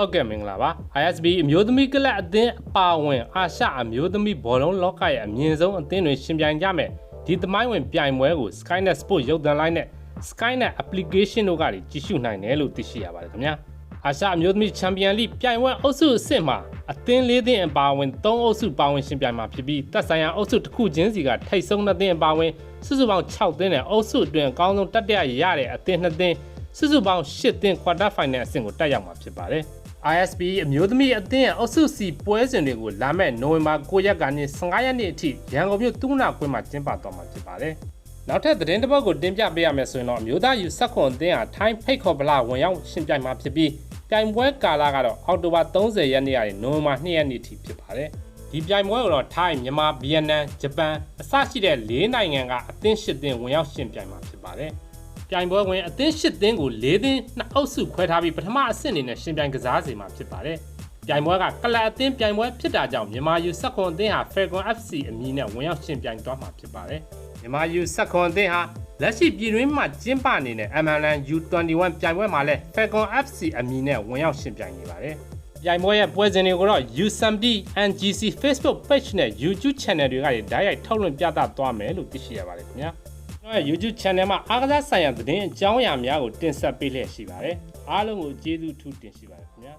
ဟုတ်ကဲ့မင်္ဂလာပါ ISB အမျိုးသမီးကလပ်အသင်းအပါအဝင်အာရှအမျိုးသမီးဘောလုံးလောကရဲ့အမြင့်ဆုံးအသင်းတွေရှင်ပြိုင်ကြမယ်ဒီသမိုင်းဝင်ပြိုင်ပွဲကို Skynet Sport ရုပ်သံလိုင်းနဲ့ Skynet application တို့ကနေကြည့်ရှုနိုင်တယ်လို့သိရှိရပါတယ်ခင်ဗျာအာရှအမျိုးသမီးချန်ပီယံလိပြိုင်ပွဲအုပ်စုအဆင့်မှာအသင်း၄သင်းအပါအဝင်၃အုပ်စုပါဝင်ရှင်ပြိုင်မှာဖြစ်ပြီးသက်ဆိုင်ရာအုပ်စုတစ်ခုချင်းစီကထိတ်ဆုံးနှစ်သင်းအပါအဝင်စုစုပေါင်း6သင်းနဲ့အုပ်စုအတွင်းအကောင်းဆုံးတတိယရရတဲ့အသင်းနှစ်သင်းစုစုပေါင်း8သင်း quarter final အဆင့်ကိုတက်ရောက်မှာဖြစ်ပါတယ် ISB အမျိုးသမီးအသင်းရဲ့အုပ်စုစီပွဲစဉ်တွေကိုလာမယ့်နိုဝင်ဘာ9ရက်ကနေ15ရက်နေ့အထိရန်ကုန်မြို့သုနာကွင်းမှာကျင်းပသွားမှာဖြစ်ပါတယ်။နောက်ထပ်သတင်းတစ်ပုဒ်ကိုတင်ပြပေးရမယ်ဆိုရင်တော့အမျိုးသားယူဆက်ခွန်အသင်းဟာထိုင်းဖိတ်ခေါ်ဗလာဝင်ရောက်ရှင်ပြိုင်မှာဖြစ်ပြီးပြိုင်ပွဲကာလကတော့အောက်တိုဘာ30ရက်နေ့ကနေနိုဝင်ဘာ2ရက်နေ့အထိဖြစ်ပါတယ်။ဒီပြိုင်ပွဲကိုတော့ထိုင်းမြန်မာဗီယက်နမ်ဂျပန်အစရှိတဲ့၄နိုင်ငံကအသင်း၈သင်းဝင်ရောက်ရှင်ပြိုင်မှာဖြစ်ပါတယ်။ ပြိုင်ပွဲဝင်အသင်း၈သင်းကို၄သင်းနှစ်အုပ်စုခွဲထားပြီးပထမအဆင့်အနေနဲ့ရှင်ပြိုင်ကစားစီမှာဖြစ်ပါတယ်။ပြိုင်ပွဲကကလပ်အသင်းပြိုင်ပွဲဖြစ်တာကြောင့်မြန်မာယူဆက်ခွန်အသင်းဟာ Falcon FC အမည်နဲ့ဝင်ရောက်ရှင်ပြိုင်သွားမှာဖြစ်ပါတယ်။မြန်မာယူဆက်ခွန်အသင်းဟာလက်ရှိပြည်တွင်းမှာကျင်းပနေတဲ့ MLN U21 ပြိုင်ပွဲမှာလည်း Falcon FC အမည်နဲ့ဝင်ရောက်ရှင်ပြိုင်နေပါတယ်။ပြိုင်ပွဲရဲ့ပွဲစဉ်တွေကိုတော့ U70 NGC Facebook page နဲ့ YouTube channel တွေကနေဓာတ်ရိုက်ထုတ်လွှင့်ပြသသွားမယ်လို့သိရှိရပါတယ်ခင်ဗျာ။ကျွန်တော် ရဲ့ YouTube channel မှာအားကစားဆိုင်ရာသတင်းအကြောင်းအရာများကိုတင်ဆက်ပေးလျက်ရှိပါတယ်အားလုံးကိုကျေးဇူးထူးတင်ရှိပါတယ်ခင်ဗျာ